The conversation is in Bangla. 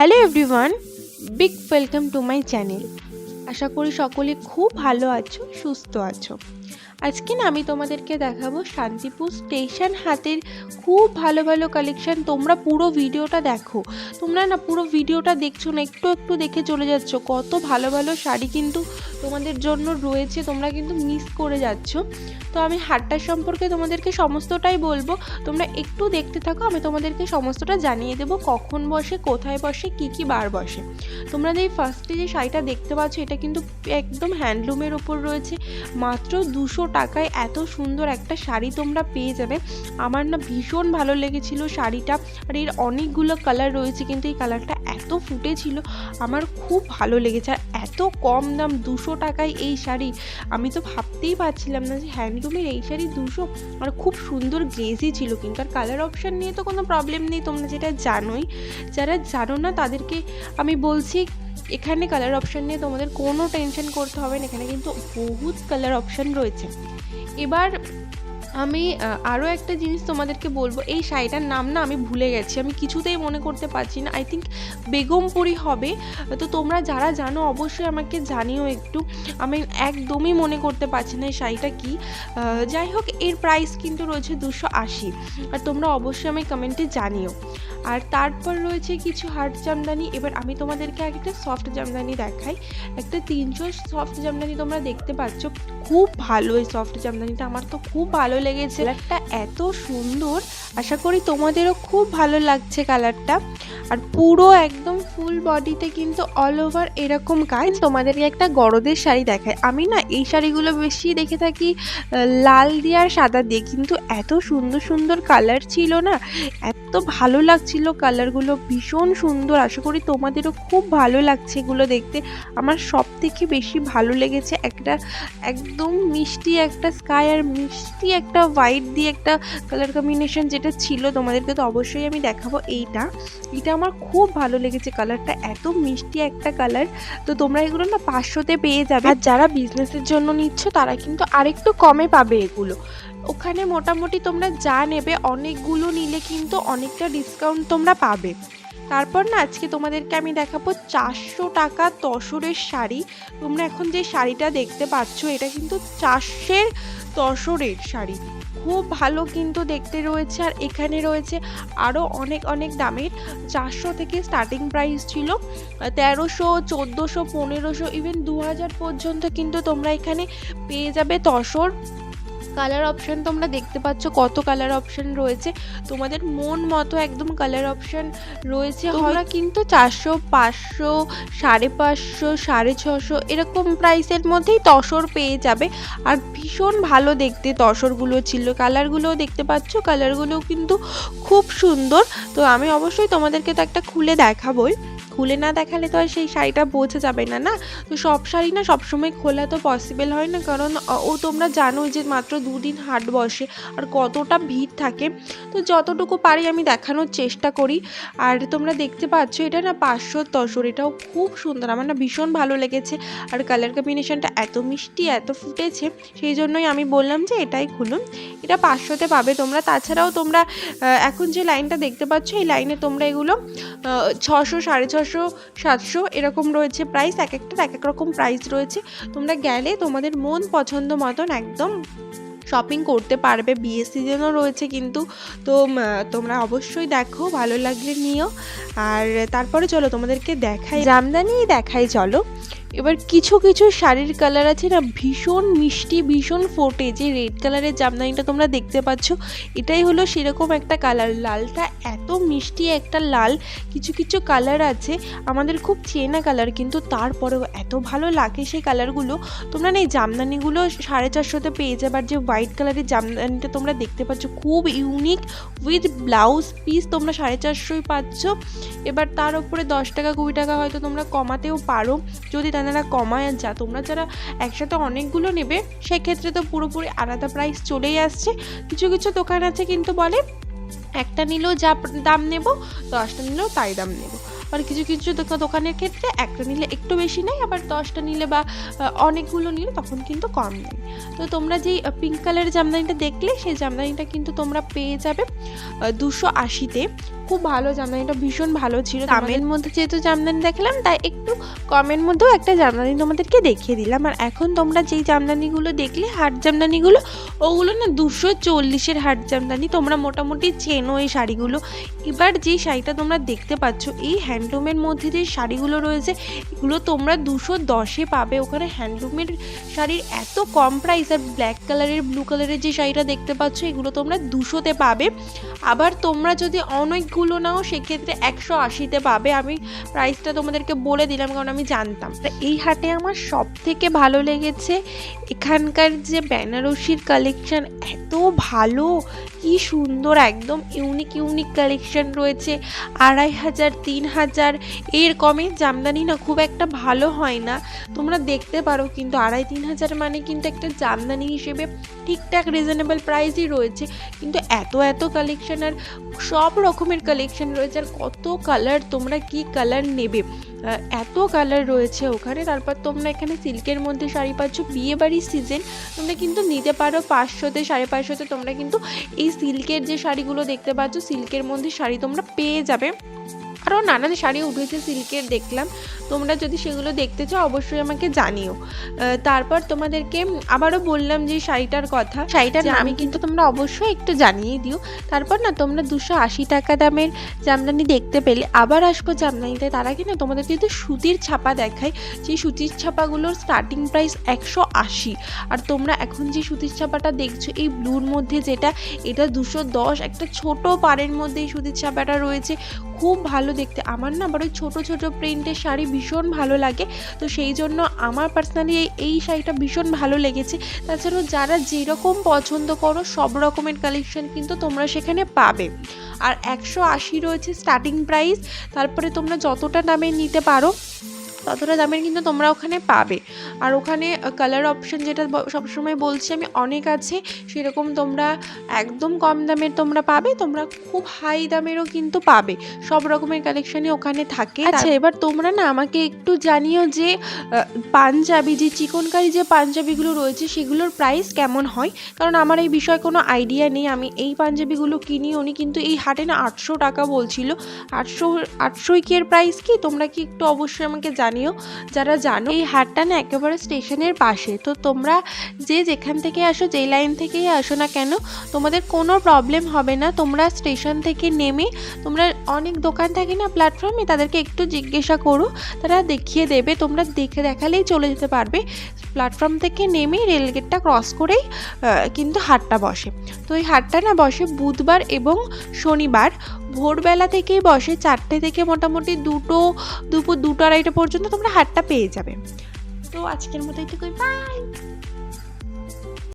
Hello everyone big welcome to my channel আশা করি সকলে খুব ভালো আছো, সুস্থ আছো। আজকে না আমি তোমাদেরকে দেখাবো শান্তিপুর স্টেশন হাতের খুব ভালো ভালো কালেকশন তোমরা পুরো ভিডিওটা দেখো। তোমরা না পুরো ভিডিওটা দেখছ না, একটু একটু দেখে চলে যাচ্ছ। কত ভালো ভালো শাড়ি কিন্তু তোমাদের জন্য রয়েছে, তোমরা কিন্তু মিস করে যাচ্ছ। তো আমি হাটটার সম্পর্কে তোমাদেরকে সমস্তটাই বলব। তোমরা একটু দেখতে থাকো, আমি তোমাদেরকে সমস্তটা জানিয়ে দেবো। কখন বসে, কোথায় বসে, কি কি বার বসে। তোমরা যে ফার্স্টে যে শাড়িটা দেখতে পাচ্ছ, এটা কিন্তু একদম হ্যান্ডলুমের ওপর রয়েছে। মাত্র দুশো টাকায় এত সুন্দর একটা শাড়ি তোমরা পেয়ে যাবে। আমার না ভীষণ ভালো লেগেছিল শাড়িটা। আর এর অনেকগুলো কালার রয়েছে, কিন্তু এই কালারটা এত ফুটেছিল, আমার খুব ভালো লেগেছে। আর এত কম দাম, দুশো টাকায় এই শাড়ি। আমি তো ভাবতেই পারছিলাম না যে হ্যান্ডলুমের এই শাড়ি দুশো। আর খুব সুন্দর গ্লেজি ছিল কিন্তু। আর কালার অপশান নিয়ে তো কোনো প্রবলেম নেই তোমরা যেটা জানোই। যারা জানো না তাদেরকে আমি বলছি এখানে কালার অপশান নিয়ে তোমাদের কোনো টেনশন করতে হবে না, এখানে কিন্তু বহুত কালার অপশান রয়েছে। এবার আমি আরও একটা জিনিস তোমাদেরকে বলব, এই শাড়িটার নাম না আমি ভুলে গেছি, আমি কিছুতেই মনে করতে পারছি না আই থিঙ্ক বেগমপুরি হবে। তো তোমরা যারা জানো অবশ্যই আমাকে জানিও একটু, আমি একদমই মনে করতে পারছি না এই শাড়িটা কী। যাই হোক, এর প্রাইস কিন্তু রয়েছে দুশো আশি, আর তোমরা অবশ্যই আমি কমেন্টে জানিও। আর তারপর রয়েছে কিছু হার্ড জামদানি। এবার আমি তোমাদেরকে একটা সফট জামদানি দেখাই। একটা তিনশো সফট জামদানি তোমরা দেখতে পাচ্ছ। খুব ভালো এই সফট জামদানিটা। আমার তো খুব ভালো লেগেছে। কালারটা এত সুন্দর। আশা করি তোমাদেরও খুব ভালো লাগছে কালারটা। আর পুরো একদম ফুল বডিতে কিন্তু অল ওভার এরকম কাজ। তোমাদেরকে একটা গরদের শাড়ি দেখায় আমি না এই শাড়িগুলো বেশি দেখে থাকি লাল দিয়ে আর সাদা দিয়ে। কিন্তু এত সুন্দর সুন্দর কালার ছিল না। এত ভালো লাগছিল কালারগুলো ভীষণ সুন্দর। আশা করি তোমাদেরও খুব ভালো লাগছে এগুলো দেখতে। আমার সব থেকে বেশি ভালো লেগেছে একটা একদম মিষ্টি একটা স্কাই আর মিষ্টি একটা হোয়াইট দিয়ে একটা কালার কম্বিনেশন যেটা ছিল, তোমাদেরকে তো অবশ্যই আমি দেখাবো এইটা। এটা আমার খুব ভালো লেগেছে কালারটা এত মিষ্টি একটা কালার তো তোমরা এগুলো না পাঁচশোতে পেয়ে যাবে। আর যারা বিজনেসের জন্য নিচ্ছ, তারা কিন্তু আরেকটু কমে পাবে এগুলো। ওখানে মোটামুটি তোমরা যা নেবে, অনেকগুলো নিলে কিন্তু অনেকটা ডিসকাউন্ট তোমরা পাবে। তারপর না, আজকে তোমাদেরকে আমি দেখাবো চারশো টাকা তসরের শাড়ি। তোমরা এখন যে শাড়িটা দেখতে পাচ্ছ, এটা কিন্তু চারশের তসরের শাড়ি। খুব ভালো কিন্তু দেখতে রয়েছে আর এখানে রয়েছে আরও অনেক অনেক দামের। চারশো থেকে স্টার্টিং প্রাইস ছিল। তেরোশো, চোদ্দোশো, পনেরোশো ইভেন দু হাজার পর্যন্ত কিন্তু তোমরা এখানে পেয়ে যাবে তসর। কালার অপশান তোমরা দেখতে পাচ্ছ কত কালার অপশান রয়েছে। তোমাদের মন মতো একদম কালার অপশান রয়েছে। তোমরা কিন্তু চারশো পাঁচশো সাড়ে পাঁচশো সাড়ে ছশো এরকম প্রাইসের মধ্যেই তসর পেয়ে যাবে। আর ভীষণ ভালো দেখতে তসরগুলো ছিল। কালারগুলোও দেখতে পাচ্ছ কালারগুলোও কিন্তু খুব সুন্দর। তো আমি অবশ্যই তোমাদেরকে তো একটা খুলে দেখাবই। খুলে না দেখালে তো আর সেই শাড়িটা বোঝা যাবে না না? তো সব শাড়ি না সবসময় খোলা তো পসিবল হয় না, কারণ ও তোমরা জানো যে মাত্র দুদিন হাট বসে আর কতটা ভিড় থাকে। তো যতটুকু পারি আমি দেখানোর চেষ্টা করি। আর তোমরা দেখতে পাচ্ছ এটা না পাঁচশো তসর, এটাও খুব সুন্দর, আমার না ভীষণ ভালো লেগেছে। আর কালার কম্বিনেশনটা এত মিষ্টি, এত ফুটেছে, সেই জন্যই আমি বললাম যে এটাই খুলুন। এটা পাঁচশোতে পাবে তোমরা, তাছাড়াও তোমরা এখন যে লাইনটা দেখতে পাচ্ছ, এই লাইনে তোমরা এগুলো ছশো, সাড়ে ছশো সাতশো এরকম রয়েছে প্রাইস এক একটার এক এক রকম প্রাইস রয়েছে। তোমরা গেলে তোমাদের মন পছন্দ মতন একদম শপিং করতে পারবে। বিয়ে সিজনও রয়েছে কিন্তু। তো তোমরা অবশ্যই দেখো, ভালো লাগলে নিও। আর তারপরে চলো তোমাদেরকে দেখাই। জামদানি দেখাই, চলো। এবার কিছু কিছু শাড়ির কালার আছে না, ভীষণ মিষ্টি, ভীষণ ফোটে। যে রেড কালারের জামদানিটা তোমরা দেখতে পাচ্ছ, এটাই হলো সেরকম একটা কালার লালটা এত মিষ্টি একটা লাল, কিছু কিছু কালার আছে, আমাদের খুব চেনা কালার কিন্তু তারপরেও এত ভালো লাগে সেই কালারগুলো তোমরা না এই জামদানিগুলো সাড়ে চারশোতে পেয়ে যাবে, আর যে হোয়াইট কালারের জামদানিটা তোমরা দেখতে পাচ্ছ, খুব ইউনিক উইথ ব্লাউজ পিস তোমরা সাড়ে চারশোই পাচ্ছ। এবার তার উপরে দশ টাকা, কুড়ি টাকা হয়তো তোমরা কমাতেও পারো। যদি তারা কমায় যা, তোমরা যারা একসাথে অনেকগুলো নেবে, সেক্ষেত্রে তো পুরোপুরি আলাদা প্রাইস চলেই আসছে। কিছু কিছু দোকান আছে কিন্তু বলে, একটা নিলেও যা দাম নেব, দশটা নিলেও তাই দাম নেব। আবার কিছু কিছু দোকা- দোকানের ক্ষেত্রে একটা নিলে একটু বেশি নেয়, আবার দশটা নিলে বা অনেকগুলো নিলে তখন কিন্তু কম নেয়। তো তোমরা যেই পিঙ্ক কালারের জামদানিটা দেখলে, সেই জামদানিটা কিন্তু তোমরা পেয়ে যাবে দুশো আশিতে। খুব ভালো জামদানিটা ভীষণ ভালো ছিল দামের মধ্যে যেহেতু জামদানি দেখলাম, তাই একটু কমের মধ্যেও একটা জামদানি তোমাদেরকে দেখিয়ে দিলাম। আর এখন তোমরা যেই জামদানিগুলো দেখলে, হাট জামদানিগুলো, ওগুলো না দুশো চল্লিশের হাট জামদানি, তোমরা মোটামুটি চেনো এই শাড়িগুলো। এবার যে শাড়িটা তোমরা দেখতে পাচ্ছ, এই হ্যান্ডলুমের মধ্যে যে শাড়িগুলো রয়েছে, এগুলো তোমরা দুশো দশে পাবে। ওখানে হ্যান্ডলুমের শাড়ির এত কম প্রাইস আর ব্ল্যাক কালারের ব্লু কালারের যে শাড়িটা দেখতে পাচ্ছ, এগুলো তোমরা দুশোতে পাবে। আবার তোমরা যদি অনেকগুলো নাও, সেক্ষেত্রে একশো আশিতে পাবে। আমি প্রাইসটা তোমাদেরকে বলে দিলাম, কারণ আমি জানতাম। এই হাটে আমার সব থেকে ভালো লেগেছে, এখানকার যে বেনারসির কালেকশন এত ভালো কি সুন্দর, একদম ইউনিক ইউনিক কালেকশন রয়েছে। আড়াই হাজার, তিন হাজার, এর কমে জামদানি না, খুব একটা ভালো হয় না। তোমরা দেখতে পারো কিন্তু আড়াই, তিন হাজার মানে কিন্তু একটা জামদানি হিসেবে ঠিকঠাক রিজনেবল প্রাইসই রয়েছে। কিন্তু এত এত কালেকশন আর সব রকমের কালেকশন রয়েছে আর কত কালার তোমরা কি কালার নেবে? এত কালার রয়েছে ওখানে। তারপর তোমরা এখানে সিল্কের মধ্যে শাড়ি পাচ্ছ। বিয়ে বাড়ির সিজন তোমরা কিন্তু নিতে পারো পাঁচশোতে, সাড়ে পাঁচশোতে। তোমরা কিন্তু এই সিল্কের যে শাড়িগুলো দেখতে পাচ্ছ, সিল্কের মধ্যে শাড়ি তোমরা পেয়ে যাবে। আরও নানান শাড়ি উঠেছে সিল্কের দেখলাম। তোমরা যদি সেগুলো দেখতে চাও অবশ্যই আমাকে জানিও। তারপর তোমাদেরকে আবারও বললাম যে শাড়িটার কথা। শাড়িটার আমি কিন্তু তোমরা অবশ্যই একটু জানিয়ে দিও। তারপর না তোমরা দুশো আশি টাকা দামের জামদানি দেখতে পেলে। আবার আসব জামদানিতে। তার আগে না তোমাদের যদি সুতির ছাপা দেখায় যে সুতির ছাপাগুলোর স্টার্টিং প্রাইস একশো আশি। আর তোমরা এখন যে সুতির ছাপাটা দেখছ এই ব্লুর মধ্যে যেটা এটা দুশো দশ একটা ছোট পাড়ের মধ্যে এই সুতির ছাপাটা রয়েছে। খুব ভালো দেখতে। আমার না আবার ওই ছোটো ছোটো প্রিন্টের শাড়ি ভীষণ ভালো লাগে। তো সেই জন্য আমার পার্সোনালি এই শাড়িটা ভীষণ ভালো লেগেছে। তাছাড়াও যারা যেরকম পছন্দ করো, সব রকমের কালেকশন কিন্তু তোমরা সেখানে পাবে। আর একশো আশি রয়েছে স্টার্টিং প্রাইস তারপরে তোমরা যতটা দামে নিতে পারো ততটা দামের কিন্তু তোমরা ওখানে পাবে। আর ওখানে কালার অপশন যেটা সবসময় বলছি আমি অনেক আছে। সেরকম তোমরা একদম কম দামের তোমরা পাবে তোমরা খুব হাই দামেরও কিন্তু পাবে। সব রকমের কালেকশনই ওখানে থাকে। আচ্ছা এবার তোমরা না আমাকে একটু জানিও যে পাঞ্জাবি যে চিকনকারি যে পাঞ্জাবিগুলো রয়েছে সেগুলোর প্রাইস কেমন হয়? কারণ আমার এই বিষয়ে কোনো আইডিয়া নেই। আমি এই পাঞ্জাবিগুলো কিনি উনি কিন্তু এই হাটে না আটশো টাকা বলছিল। আটশো আটশোই কি এর প্রাইস কি? তোমরা কি একটু অবশ্যই আমাকে জানিও যারা জানো, এই হাটটা না একেবারে স্টেশনের পাশে। তো তোমরা যে যেখান থেকে আসো, যেই লাইন থেকেই আসো না কেন, তোমাদের কোনো প্রবলেম হবে না। তোমরা স্টেশন থেকে নেমে, তোমরা অনেক দোকান থাকে না প্ল্যাটফর্মে তাদেরকে একটু জিজ্ঞাসা করো, তারা দেখিয়ে দেবে। তোমরা দেখে দেখালেই চলে যেতে পারবে। প্ল্যাটফর্ম থেকে নেমেই রেলগেটটা ক্রস করেই কিন্তু হাটটা বসে। তো এই হাটটা না বসে বুধবার এবং শনিবার। ভোরবেলা থেকেই বসে চারটে থেকে মোটামুটি দুটো, দুপুর দুটো আড়াইটা পর্যন্ত তোমরা হাটটা পেয়ে যাবে। তো আজকের মতো একটু বাই